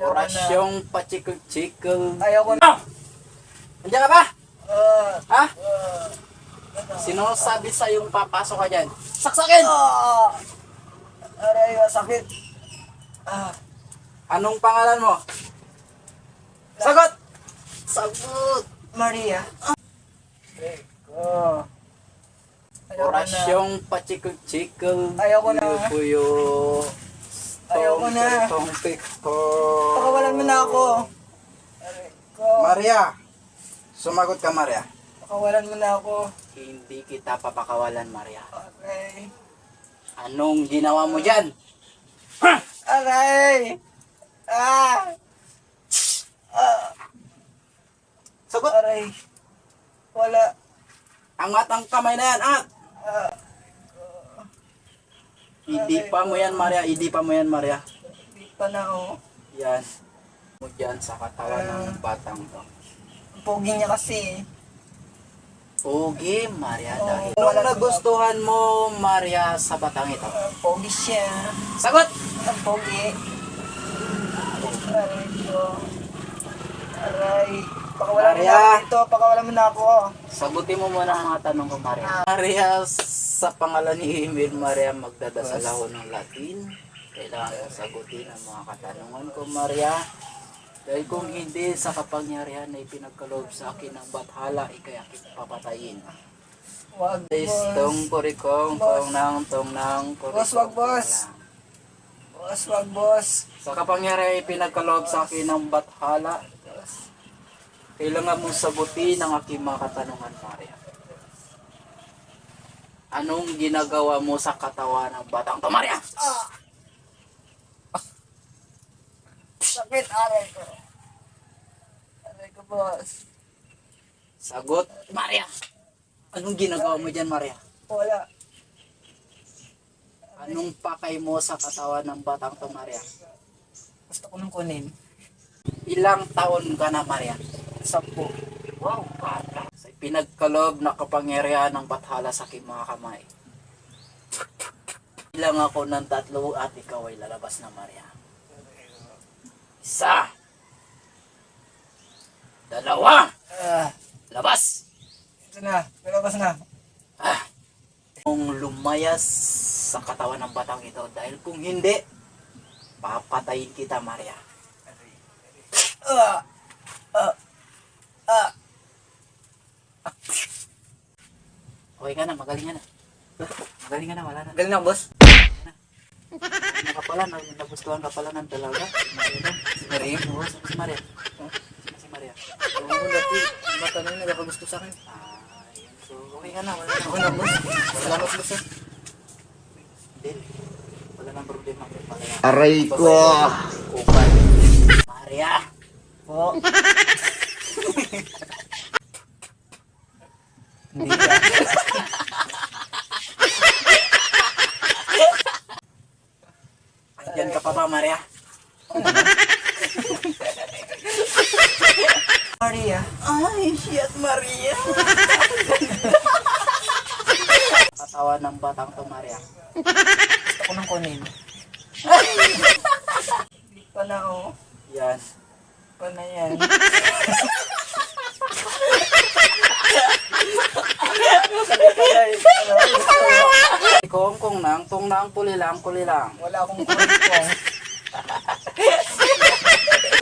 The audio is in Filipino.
Orasyong pachikil-chikil. Ayoko na. Andiyan ka ba? Ah, Ha? ah, Sino sabi sa yung papasok ka dyan? Saksakin! ah. Aray, masakit. Ah, Anong pangalan mo? Sagot! Sagot! Maria. Aray ko. Ayoko na. Orasyong pachikil-chikil. Ayoko na. Puyo. Ayoko na. Mo na ako. Maria. Sumagot ka, Maria. Pakawalan mo na ako. Hindi kita papakawalan, Maria. Aray. Anong ginawa mo dyan? Aray! Ah! Ah! Sagot! Aray. Wala. Angat ang kamay na yan, angat! Ah, Hindi pa mo yan, Maria. Hindi pa mo yan, Maria. di pa na ako. Yan. Mo dyan sa katawan ng batang to. Pogi niya kasi. Pogi, Maria. Oo, Dahil Anong nagustuhan mo, Maria, sa batang ito? Ang pogi siya. Sagot! Ang pogi. Aray ko. Aray. Pakawalan mo Maria. na ako dito. Pakawalan mo na ako. Sagutin mo muna ang mga tanong ko, Maria. Maria, sa pangalan ni Emil, Maria, magdadasal ako ng Latin. Kailangan sagutin ang mga katanungan ko, Maria. Dahil kung hindi sa kapangyarihan na ipinagkaloob sa akin ng bathala, ikay aking papatayin. Wag, Is boss. tong kurikong, tong nang, tong nang, kurikong. Boss, wag, boss. Boss, wag, boss. Sa kapangyarihan ipinagkaloob sa akin ng bathala, kailangan mong sagutin ang aking mga katanungan, Maria. Anong ginagawa mo sa katawan ng batang to, Maria? Ah! Sakit, aray ko. Aray ko, boss. Sagot, Maria. Anong ginagawa mo dyan, Maria? Wala. Anong pakay mo sa katawan ng batang to, Maria? Gusto ko nung kunin. Ilang taon ka na, Maria? Sampu. Wow, bata. Sa pinagkalob na kapangyarihan ng bathala sa aking mga kamay. Ilang ako ng tatlo at ikaw ay lalabas na, Maria. Isa. Dalawa. Ah, Labas. ito na. Palabas na. Ah. Kung lumayas sa katawan ng batang ito dahil kung hindi, papatayin kita, Maria. Ah! Ah! Ah! Okay ka na, magaling ka na. Magaling ka na, wala na. Galing na, boss. Ano ka pala, nag- nagustuhan ka pala ng dalaga. Maria. Si Maria. Oo, si Maria? Si Maria? Oo, dati. Mata na yung nagkakagusto sa akin. Ah, yun. So, okay ka na, wala na. Ako na, ah. Hindi. Wala nang problema ko pala. yan. Aray ko. Kupal. Maria. Po. Hindi ka. Andyan ka pa ba, Maria? Maria. Ay, shit, Maria. Katawan ng batang to, Maria. Gusto ko nung kunin. Pa na, oh. Yan. Pa na yan. Kong kong nang, tong nang, puli lang, puli lang. Wala akong kunin ko.